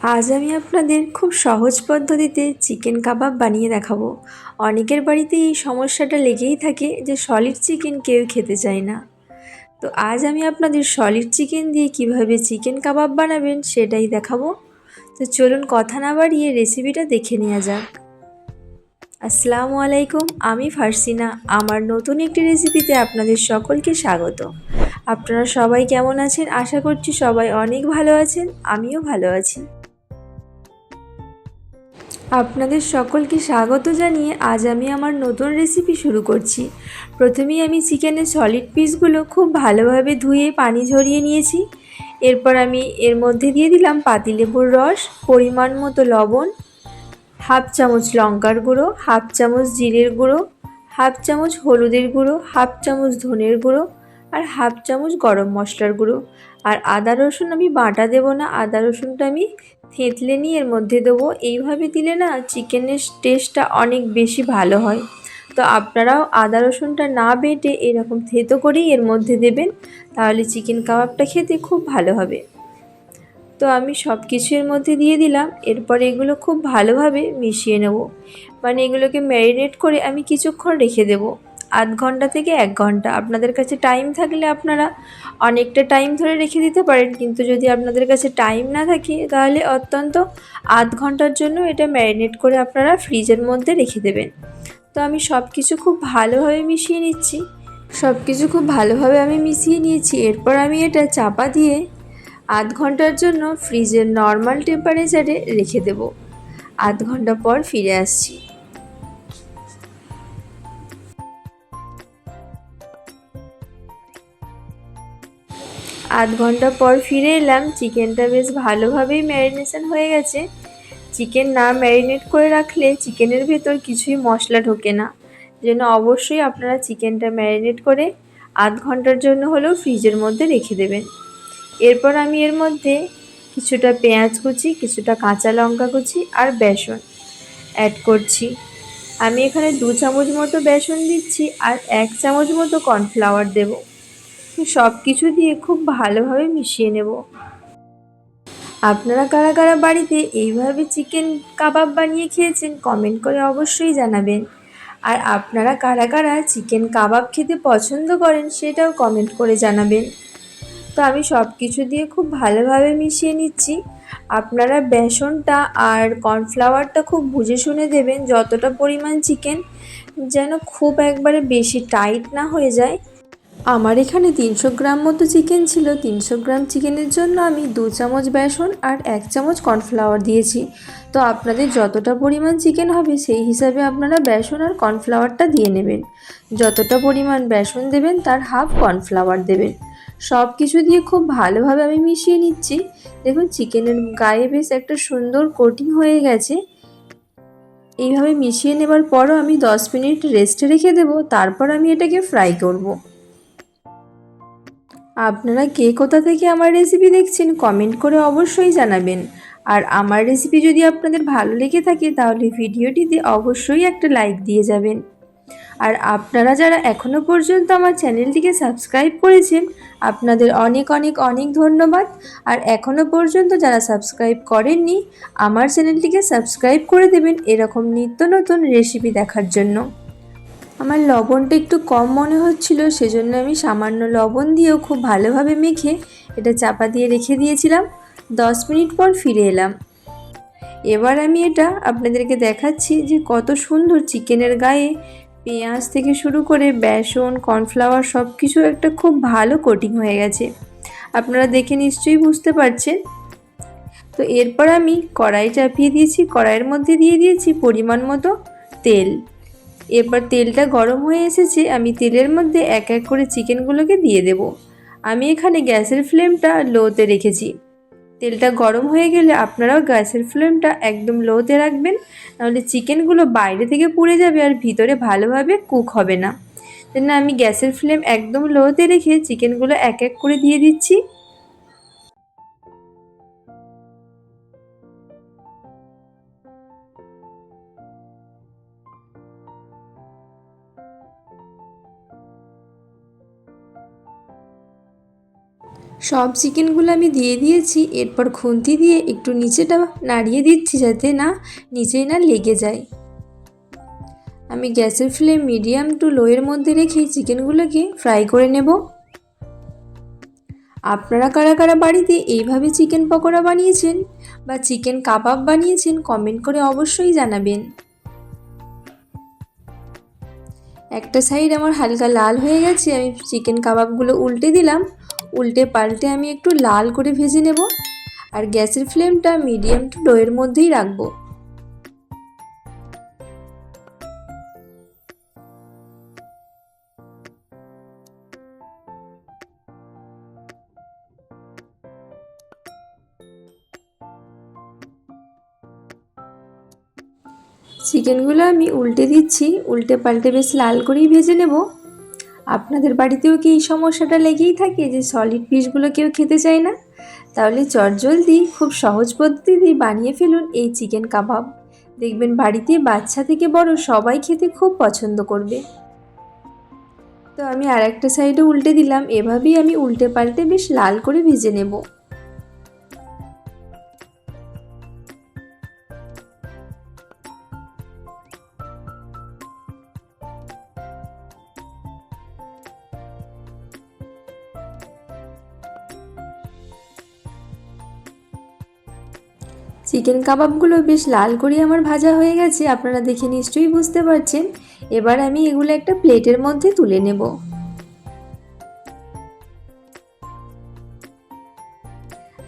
আজ আমি আপনাদের খুব সহজ পদ্ধতিতে চিকেন কাবাব বানিয়ে দেখাবো। অনেকের বাড়িতে এই সমস্যাটা লেগেই থাকে যে সলিড চিকেন কেউ খেতে চায় না। তো আজ আমি আপনাদের সলিড চিকেন দিয়ে কীভাবে চিকেন কাবাব বানাবেন সেটাই দেখাবো। তো চলুন কথা না বাড়িয়ে রেসিপিটা দেখে নেওয়া যাক। আসসালামু আলাইকুম, আমি ফার্সিনা। আমার নতুন একটি রেসিপিতে আপনাদের সকলকে স্বাগত। আপনারা সবাই কেমন আছেন? আশা করছি সবাই অনেক ভালো আছেন, আমিও ভালো আছি। আপনাদের সকলকে স্বাগত জানিয়ে আজ আমি আমার নতুন রেসিপি শুরু করছি। প্রথমেই আমি চিকেনের সলিড পিসগুলো খুব ভালোভাবে ধুয়ে পানি ঝরিয়ে নিয়েছি। এরপর আমি এর মধ্যে দিয়ে দিলাম পাতিলেবুর রস, পরিমাণ মতো লবণ, হাফ চামচ লঙ্কার গুঁড়ো, হাফ চামচ জিরের গুঁড়ো, হাফ চামচ হলুদের গুঁড়ো, হাফ চামচ ধনের গুঁড়ো আর হাফ চামচ গরম মশলার গুঁড়ো। আর আদা রসুন আমি বাটা দেবো না, আদা রসুনটা আমি থেঁতলে নিয়ে এর মধ্যে দেবো। এইভাবে দিলে না চিকেনের টেস্টটা অনেক বেশি ভালো হয়। তো আপনারাও আদা, রসুনটা না বেটে এরকম থেতো করেই এর মধ্যে দেবেন, তাহলে চিকেন কাবাবটা খেতে খুব ভালো হবে। তো আমি সব কিছু এর মধ্যে দিয়ে দিলাম, এরপর এগুলো খুব ভালোভাবে মিশিয়ে নেব। মানে এগুলোকে ম্যারিনেট করে আমি কিছুক্ষণ রেখে দেবো। আধ ঘণ্টা থেকে এক ঘণ্টা। আপনাদের কাছে টাইম থাকলে আপনারা অনেকটা টাইম ধরে রেখে দিতে পারেন, কিন্তু যদি আপনাদের কাছে টাইম না থাকে, তাহলে অত্যন্ত আধ ঘণ্টার জন্য এটা ম্যারিনেট করে আপনারা ফ্রিজের মধ্যে রেখে দেবেন। তো আমি সব কিছু খুব ভালোভাবে মিশিয়ে নিচ্ছি। সব কিছু খুব ভালোভাবে আমি মিশিয়ে নিয়েছি। এরপর আমি এটা চাপা দিয়ে আধ ঘণ্টার জন্য ফ্রিজের নর্মাল টেম্পারেচারে রেখে দেব। আধ ঘণ্টা পর ফিরে আসছি। আধ ঘণ্টা পর ফিরে এলাম। চিকেনটা বেশ ভালোভাবেই ম্যারিনেশন হয়ে গেছে। চিকেন না ম্যারিনেট করে রাখলে চিকেনের ভেতর কিছুই মশলা ঢোকে না। জন্য অবশ্যই আপনারা চিকেনটা ম্যারিনেট করে আধ ঘণ্টার জন্য হলেও ফ্রিজের মধ্যে রেখে দেবেন। এরপর আমি এর মধ্যে কিছুটা পেঁয়াজ কুচি, কিছুটা কাঁচা লঙ্কা কুচি আর বেসন অ্যাড করছি। আমি এখানে দু চামচ মতো বেসন দিচ্ছি আর এক চামচ মতো কর্নফ্লাওয়ার দেবো। সব কিছু দিয়ে খুব ভালোভাবে মিশিয়ে নেব। আপনারা কারা কারা বাড়িতে এইভাবে চিকেন কাবাব বানিয়ে খেয়েছেন কমেন্ট করে অবশ্যই জানাবেন। আর আপনারা কারা কারা চিকেন কাবাব খেতে পছন্দ করেন সেটাও কমেন্ট করে জানাবেন। তো আমি সব কিছু দিয়ে খুব ভালোভাবে মিশিয়ে নিচ্ছি। আপনারা বেসনটা আর কর্নফ্লাওয়ারটা খুব বুঝে শুনে দেবেন যতটা পরিমাণ চিকেন যেন খুব একবারে বেশি টাইট না হয়ে যায়। আমার এখানে তিনশো গ্রাম মতো চিকেন ছিল। তিনশো গ্রাম চিকেনের জন্য আমি দু চামচ বেসন আর এক চামচ কর্নফ্লাওয়ার দিয়েছি। তো আপনাদের যতটা পরিমাণ চিকেন হবে, সেই হিসাবে আপনারা বেসন আর কর্নফ্লাওয়ারটা দিয়ে নেবেন। যতটা পরিমাণ বেসন দেবেন, তার হাফ কর্নফ্লাওয়ার দেবেন। সব কিছু দিয়ে খুব ভালোভাবে আমি মিশিয়ে নিচ্ছি। দেখুন, চিকেনের গায়ে বেশ একটা সুন্দর কোটিং হয়ে গেছে। এইভাবে মিশিয়ে নেবার পরও আমি দশ মিনিট রেস্টে রেখে দেবো। তারপর আমি এটাকে ফ্রাই করব। আপনারা কে কোথা থেকে আমার রেসিপি দেখছেন কমেন্ট করে অবশ্যই জানাবেন। আর আমার রেসিপি যদি আপনাদের ভালো লেগে থাকে, তাহলে ভিডিওটিতে অবশ্যই একটা লাইক দিয়ে যাবেন। আর আপনারা যারা এখনও পর্যন্ত আমার চ্যানেলটিকে সাবস্ক্রাইব করেছেন, আপনাদের অনেক অনেক অনেক ধন্যবাদ। আর এখনও পর্যন্ত যারা সাবস্ক্রাইব করেননি, আমার চ্যানেলটিকে সাবস্ক্রাইব করে দেবেন এরকম নিত্য নতুন রেসিপি দেখার জন্য। আমার লবণটা একটু কম মনে হচ্ছিল, সেজন্য আমি সামান্য লবণ দিয়েও খুব ভালোভাবে মেখে এটা চাপা দিয়ে রেখে দিয়েছিলাম। দশ মিনিট পর ফিরে এলাম। এবার আমি এটা আপনাদেরকে দেখাচ্ছি যে কত সুন্দর চিকেনের গায়ে পেঁয়াজ থেকে শুরু করে বেসন, কর্নফ্লাওয়ার সব কিছু একটা খুব ভালো কোটিং হয়ে গেছে। আপনারা দেখে নিশ্চয়ই বুঝতে পারছেন। তো এরপর আমি কড়াই চাপিয়ে দিয়েছি, কড়াইয়ের মধ্যে দিয়ে দিয়েছি পরিমাণ মতো তেল। এরপর তেলটা গরম হয়ে এসেছে, আমি তেলের মধ্যে এক এক করে চিকেনগুলোকে দিয়ে দেব। আমি এখানে গ্যাসের ফ্লেমটা লোতে রেখেছি। তেলটা গরম হয়ে গেলে আপনারাও গ্যাসের ফ্লেমটা একদম লোতে রাখবেন, নাহলে চিকেনগুলো বাইরে থেকে পুড়ে যাবে আর ভিতরে ভালোভাবে কুক হবে না। জন্য আমি গ্যাসের ফ্লেম একদম লোতে রেখে চিকেনগুলো এক এক করে দিয়ে দিচ্ছি। সব চিকেনগুলো আমি দিয়ে দিয়েছি, এরপর খুন্তি দিয়ে একটু নিচেটা নাড়িয়ে দিচ্ছি যাতে না নিচেই না লেগে যায়। আমি গ্যাসের ফ্লেম মিডিয়াম টু লোয়ের মধ্যে রেখে চিকেনগুলোকে ফ্রাই করে নেব। আপনারা কারা কারা বাড়িতে এইভাবে চিকেন পকোড়া বানিয়েছেন বা চিকেন কাবাব বানিয়েছেন কমেন্ট করে অবশ্যই জানাবেন। একটা সাইড আমার হালকা লাল হয়ে গেছে, আমি চিকেন কাবাবগুলো উল্টে দিলাম। উল্টে পাল্টে আমি একটু লাল করে ভেজে নেব আর গ্যাসের ফ্লেমটা মিডিয়াম টু লোয়ের মধ্যেই রাখব। চিকেনগুলো আমি উল্টে দিচ্ছি, উল্টে পাল্টে বেশ লাল করেই ভেজে নেব। আপনাদের বাড়িতেও কি এই সমস্যাটা লেগেই থাকে যে সলিড পিসগুলো কেউ খেতে চায় না? তাহলে চটজলদি খুব সহজ পদ্ধতিতে বানিয়ে ফেলুন এই চিকেন কাবাব দেখবেন বাড়িতে বাচ্চা থেকে বড় সবাই খেতে খুব পছন্দ করবে। তো আমি আর একটা সাইডে উল্টে দিলাম, এভাবেই আমি উল্টে পাল্টে বেশ লাল করে ভেজে নেব। চিকেন কাবাবগুলো বেশ লাল করে আমার ভাজা হয়ে গেছে, আপনারা দেখে নিশ্চয়ই বুঝতে পারছেন। এবার আমি এগুলো একটা প্লেটের মধ্যে তুলে নেব।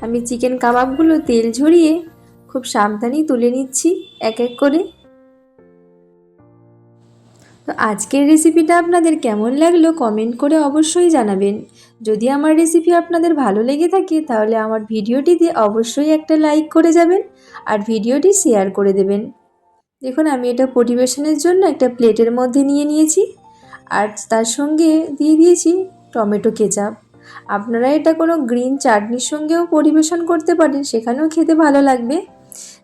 আমি চিকেন কাবাবগুলো তেল ঝরিয়ে খুব সাবধানেই তুলে নিচ্ছি, এক এক করে। তো আজকের রেসিপিটা আপনাদের কেমন লাগল কমেন্ট করে অবশ্যই জানাবেন। যদি আমার রেসিপি আপনাদের ভালো লেগে থাকে তাহলে আমার ভিডিওটিতে অবশ্যই একটা লাইক করে যাবেন আর ভিডিওটি শেয়ার করে দেবেন। দেখুন, আমি এটা পরিবেশনের জন্য একটা প্লেটের মধ্যে নিয়ে নিয়েছি আর তার সঙ্গে দিয়ে দিয়েছি টমেটো কেচাপ। আপনারা এটা কোনো গ্রিন চাটনির সঙ্গেও পরিবেশন করতে পারেন, সেখানেও খেতে ভালো লাগবে।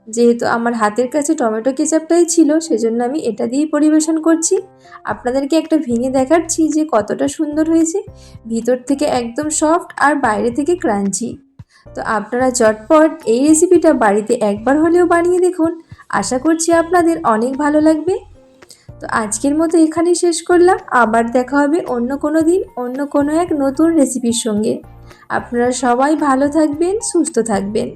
যেহেতু আমার হাতের কাছে টমেটো কেচাপটাই ছিল, সেজন্য আমি এটা দিয়েই পরিবেশন করছি। আপনাদেরকে একটা ভেঙে দেখাচ্ছি যে কতটা সুন্দর হয়েছে। ভিতর থেকে একদম সফট আর বাইরে থেকে ক্রাঞ্চি। তো আপনারা চটপট এই রেসিপিটা বাড়িতে একবার হলেও বানিয়ে দেখুন। আশা করছি আপনাদের অনেক ভালো লাগবে। তো আজকের মতো এখানেই শেষ করলাম। আবার দেখা হবে অন্য কোনো দিন, অন্য কোনো এক নতুন রেসিপির সঙ্গে। আপনারা সবাই ভালো থাকবেন, সুস্থ থাকবেন।